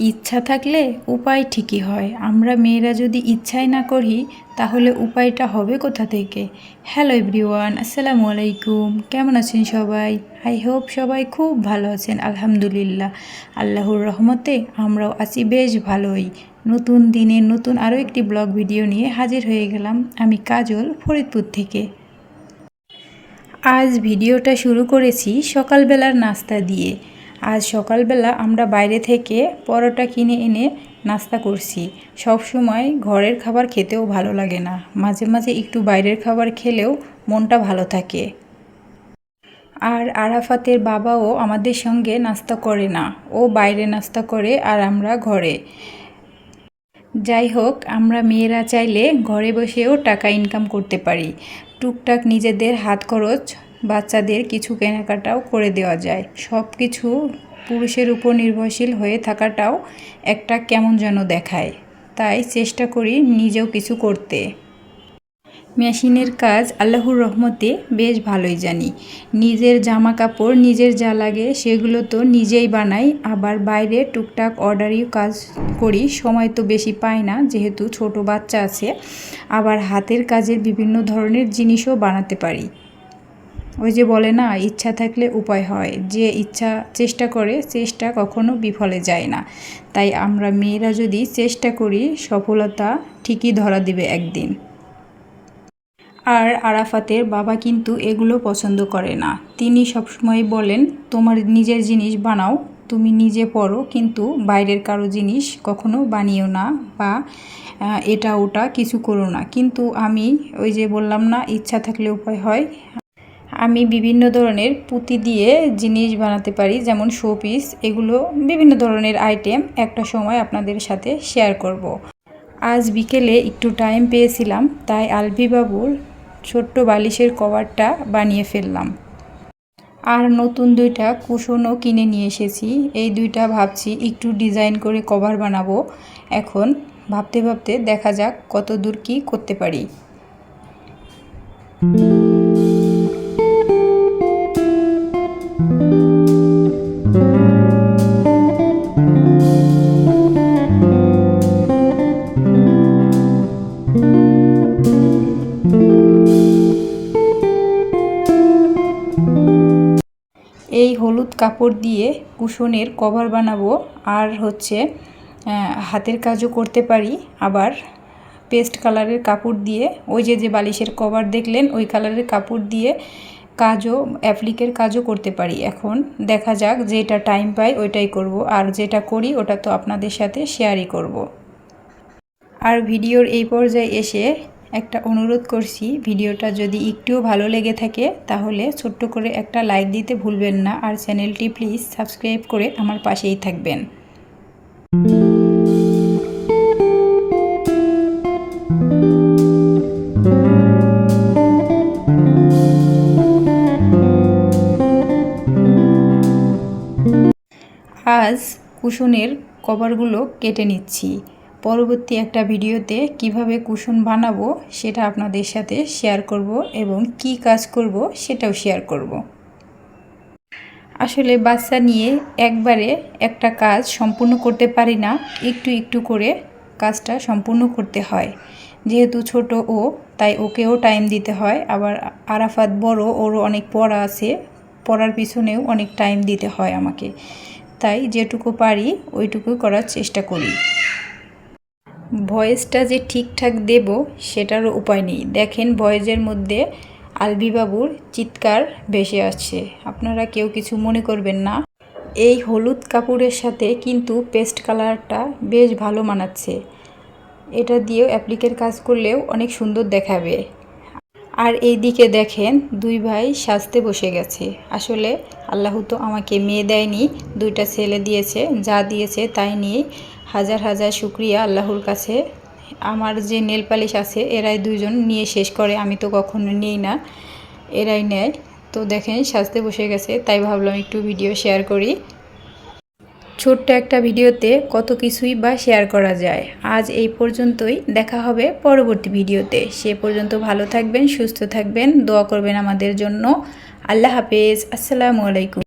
ইচ্ছা থাকলে উপায় ঠিকই হয়। আমরা মেয়েরা যদি ইচ্ছাই না করি, তাহলে উপায়টা হবে কোথা থেকে? হ্যালো এভরিওয়ান আসসালামু আলাইকুম। কেমন আছেন সবাই? আই হোপ সবাই খুব ভালো আছেন, আলহামদুলিল্লাহ। আল্লাহর রহমতে আমরাও আছি বেশ ভালোই। নতুন দিনে নতুন আরও একটি ব্লগ ভিডিও নিয়ে হাজির হয়ে গেলাম আমি কাজল ফরিদপুর থেকে। আজ ভিডিওটা শুরু করেছি সকালবেলার নাস্তা দিয়ে। আজ সকালবেলা আমরা বাইরে থেকে পরোটা কিনে এনে নাস্তা করছি। সব সময় ঘরের খাবার খেতেও ভালো লাগে না। মাঝে মাঝে একটু বাইরের খাবার খেলেও মনটা ভালো থাকে। আর আরাফাতের বাবাও আমাদের সঙ্গে নাস্তা করে না। ও বাইরে নাস্তা করে আর আমরা ঘরে। যাই হোক আমরা মেয়েরা চাইলে ঘরে বসেও টাকা ইনকাম করতে পারি। টুকটাক নিজেদের হাত খরচ বাচ্চাদের কিছু কেনাকাটাও করে দেওয়া যায়। সব কিছু পুরুষের উপর নির্ভরশীল হয়ে থাকাটাও একটা কেমন যেন দেখায়। তাই চেষ্টা করি নিজেও কিছু করতে। মেশিনের কাজ আল্লাহর রহমতে বেশ ভালোই জানি। নিজের জামা কাপড় নিজের যা লাগে সেগুলো তো নিজেই বানাই, আবার বাইরে টুকটাক অর্ডারই কাজ করি, সময় তো বেশি পাই না, যেহেতু ছোট বাচ্চা আছে, আবার হাতের কাজের বিভিন্ন ধরনের জিনিসও বানাতে পারি। ওই যে বলে না, ইচ্ছা থাকলে উপায় হয়। যে ইচ্ছা চেষ্টা করে, চেষ্টা কখনো বিফলে যায় না। তাই আমরা মেয়েরা যদি চেষ্টা করি, সফলতা ঠিকই ধরা দিবে একদিন। আর আরাফাতের বাবা কিন্তু এগুলো পছন্দ করে না। তিনি সবসময় বলেন, তোমার নিজের জিনিস বানাও, তুমি নিজে পড়ো, কিন্তু বাইরের কারও জিনিস কখনো বানিও না বা এটা ওটা কিছু করো না। কিন্তু আমি ওই যে বললাম না, ইচ্ছা থাকলে উপায় হয়। আমি বিভিন্ন ধরনের পুঁতি দিয়ে জিনিস বানাতে পারি, যেমন শোপিস এগুলো বিভিন্ন ধরনের আইটেম একটা সময় আপনাদের সাথে শেয়ার করব। আজ বিকেলে একটু টাইম পেয়েছিলাম, তাই আলভি বাবুর ছোট্ট বালিশের কভারটা বানিয়ে ফেললাম। আর নতুন দুইটা কুশনও কিনে নিয়ে এসেছি, এই দুইটা ভাবছি একটু ডিজাইন করে কভার বানাবো। এখন ভাবতে ভাবতে দেখা যাক কত দূর কী করতে পারি। এই হলুদ কাপড় দিয়ে কুশনের কভার বানাবো আর হচ্ছে হাতের কাজও করতে পারি। আবার পেস্ট কালারের কাপড় দিয়ে, ওই যে যে বালিশের কভার দেখলেন, ওই কালারের কাপড় দিয়ে কাজও, অ্যাপ্লিকের কাজও করতে পারি। এখন দেখা যাক যেটা টাইম পাই ওইটাই করব। আর যেটা করি ওটা তো আপনাদের সাথে শেয়ারই করব। আর ভিডিওর এই পর্যায়ে এসে একটা অনুরোধ করছি, ভিডিওটা যদি একটুও ভালো লেগে থাকে তাহলে ছোট্ট করে একটা লাইক দিতে ভুলবেন না আর চ্যানেলটি প্লিজ সাবস্ক্রাইব করে আমার পাশেই থাকবেন। আজ কুশনের কভারগুলো কেটে নিচ্ছি। পরবর্তী একটা ভিডিওতে কীভাবে কুশন বানাবো সেটা আপনাদের সাথে শেয়ার করব এবং কি কাজ করব সেটাও শেয়ার করব। আসলে বাচ্চা নিয়ে একবারে একটা কাজ সম্পূর্ণ করতে পারি না, একটু একটু করে কাজটা সম্পূর্ণ করতে হয়। যেহেতু ছোট ও, তাই ওকেও টাইম দিতে হয়। আবার আরাফাত বড়, ওরও অনেক পড়া আছে, পড়ার পিছনেও অনেক টাইম দিতে হয় আমাকে। তাই যেটুকু পারি, ওইটুকু করার চেষ্টা করি। ভয়েসটা যে ঠিকঠাক দেব সেটারও উপায় নেই। দেখেন ভয়েসের মধ্যে আলবিবাবুর চিৎকার ভেসে আসছে। আপনারা কেউ কিছু মনে করবেন না। এই হলুদ কাপড়ের সাথে কিন্তু পেস্ট কালারটা বেশ ভালো মানাচ্ছে। এটা দিয়েও অ্যাপ্লিকের কাজ করলেও অনেক সুন্দর দেখাবে। আর এই দিকে দেখেন দুই ভাই সাজতে বসে গেছে। আসলে আল্লাহ তো আমাকে মেয়ে দেয়নি, দুইটা ছেলে দিয়েছে, যা দিয়েছে তাই নিয়ে হাজার হাজার শুক্রিয়া আল্লাহর কাছে। আমার যে নেল পালিশ আছে, এরাই দুজন নিয়ে শেষ করে, আমি তো কখনো নিই না, এরাই নেয়। তো দেখেন, সাজতে বসে গেছে, তাই ভাবলাম একটু ভিডিও শেয়ার করি। ছোট্ট একটা ভিডিওতে কত কিছুই বা শেয়ার করা যায়। আজ এই পর্যন্তই, দেখা হবে পরবর্তী ভিডিওতে। সে পর্যন্ত ভালো থাকবেন, সুস্থ থাকবেন, দোয়া করবেন আমাদের জন্য। আল্লাহ হাফেজ, আসসালামু আলাইকুম।